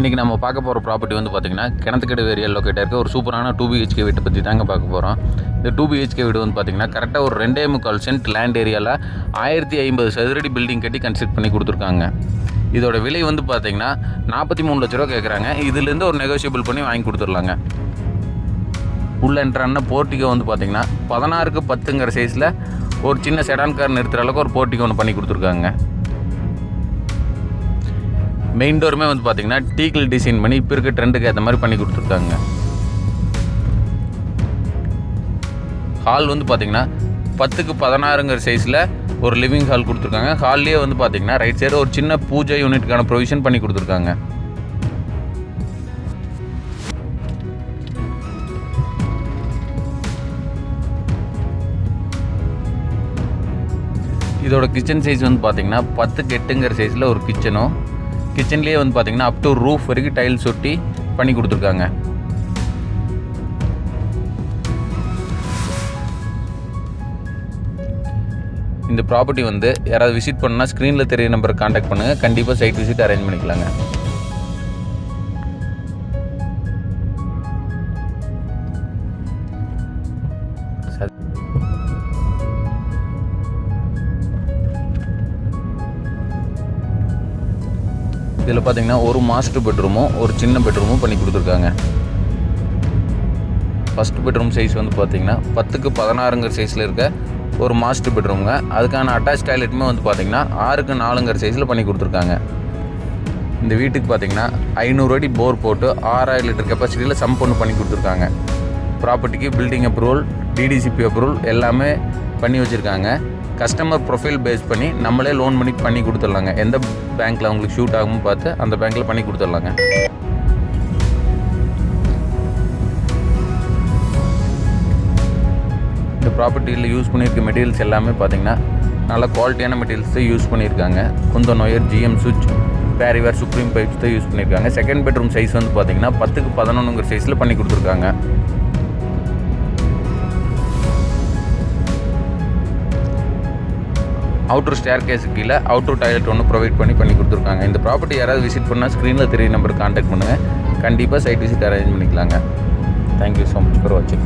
இன்றைக்கி நம்ம பார்க்க போகிற ப்ராப்பர்ட்டி வந்து பார்த்திங்கன்னா கிணத்துக்கடை ஏரியா லொக்கேட்டாக இருக்க ஒரு சூப்பரான டூ பிஹெச்கே வீட்டை பற்றி தாங்க பார்க்க போகிறோம் இந்த டூ பிஹெச்கே வீடு வந்து பார்த்திங்கன்னா கரெக்டாக ஒரு ரெண்டே முக்கால் சென்ட் லேண்ட் ஏரியாவில் ஆயிரத்தி ஐம்பது சதுரடி பில்டிங் கட்டி கன்ஸ்ட்ரக்ட் பண்ணி கொடுத்துருக்காங்க. இதோட விலை வந்து பார்த்திங்கன்னா நாற்பத்தி மூணு லட்ச ரூபா கேட்குறாங்க இதுலேருந்து ஒரு நெகோஷியபிள் பண்ணி வாங்கி கொடுத்துர்லாங்க உள்ளே என்ட்ரான போர்ட்டிகோ வந்து பார்த்திங்கன்னா பதினாறுக்கு பத்துங்கிற சைஸில் ஒரு சின்ன செடான் கார் அளவுக்கு ஒரு போர்ட்டிகோ ஒன்று பண்ணி கொடுத்துருக்காங்க. மெயின் டோருமே வந்து பார்த்தீங்கன்னா டீக்கில் டிசைன் பண்ணி இப்போ இருக்க ட்ரெண்டுக்கு ஏற்ற மாதிரி பண்ணி கொடுத்துருக்காங்க. ஹால் வந்து பார்த்தீங்கன்னா பத்துக்கு பதினாறுங்கிற சைஸில் ஒரு லிவிங் ஹால் கொடுத்துருக்காங்க. ஹால்லேயே வந்து பார்த்தீங்கன்னா ரைட் சைடு ஒரு சின்ன பூஜை யூனிட்டுக்கான ப்ரொவிஷன் பண்ணி கொடுத்துருக்காங்க. இதோட கிச்சன் சைஸ் வந்து பார்த்தீங்கன்னா பத்துக்கு எட்டுங்கிற சைஸில் ஒரு கிச்சனும் கிச்சன்லேயே வந்து பார்த்தீங்கன்னா அப் டு ரூஃப் வரைக்கும் டைல்ஸ் ஒட்டி பண்ணி கொடுத்துருக்காங்க. இந்த ப்ராப்பர்ட்டி வந்து யாராவது விசிட் பண்ணால் ஸ்க்ரீனில் தெரிய நம்பர் காண்டாக்ட் பண்ணுங்கள் கண்டிப்பாக சைட் விசிட் அரேஞ்ச் பண்ணிக்கலாங்க. இதில் பார்த்தீங்கன்னா ஒரு மாஸ்டர் பெட்ரூமும் ஒரு சின்ன பெட்ரூமும் பண்ணி கொடுத்துருக்காங்க. ஃபஸ்ட் பெட்ரூம் சைஸ் வந்து பார்த்தீங்கன்னா பத்துக்கு பதினாறுங்கிற சைஸில் இருக்க ஒரு மாஸ்டர் பெட்ரூமுங்க அதுக்கான அட்டாச் டாய்லெட்டுமே வந்து பார்த்தீங்கன்னா ஆறுக்கு நாலுங்கிற சைஸில் பண்ணி கொடுத்துருக்காங்க. இந்த வீட்டுக்கு பார்த்தீங்கன்னா ஐநூறு அடி போர் போட்டு ஆறாயிரம் லிட்டர் கெப்பாசிட்டியில் சம்ப் ஒன்று பண்ணி கொடுத்துருக்காங்க. ப்ராப்பர்ட்டிக்கு பில்டிங் அப்ரூவல் டிடிசிபி அப்ரூவல் எல்லாமே பண்ணி வச்சுருக்காங்க. கஸ்டமர் ப்ரொஃபைல் பேஸ் பண்ணி நம்மளே லோன் பண்ணி பண்ணி கொடுத்துட்லாங்க. எந்த பேங்க்கில் அவங்களுக்கு ஷூட் ஆகும்னு பார்த்து அந்த பேங்க்கில் பண்ணி கொடுத்துட்லாங்க. இந்த ப்ராப்பர்ட்டியில் யூஸ் பண்ணியிருக்க மெட்டீரியல்ஸ் எல்லாமே பார்த்தீங்கன்னா நல்ல குவாலிட்டியான மெட்டீரியல்ஸ் தான் யூஸ் பண்ணியிருக்காங்க. குந்தன் ஒயர் ஜிஎம் சுவிட்ச் பேரிவேர் சுப்ரீம் பைப்ஸ் தான் யூஸ் பண்ணியிருக்காங்க. செகண்ட் பெட்ரூம் சைஸ் வந்து பார்த்திங்கன்னா பத்துக்கு பதினொன்றுங்கிற சைஸில் பண்ணி கொடுத்துருக்காங்க. அவுட்டர் ஸ்டேர் கேஸு கீழே அவுட்டர் டாய்லெட் ஒன்று ப்ரொவைட் பண்ணி பண்ணி கொடுத்துருக்காங்க. இந்த ப்ராப்பர்ட்டி யாராவது விசிட் பண்ணால் ஸ்க்ரீனில் தெரிய நம்பருக்கு காண்டாக்ட் பண்ணுங்கள் கண்டிப்பாக சைட் விசிட் அரேஞ்ச் பண்ணிக்கலாங்க. Thank you so much for வாட்சிங்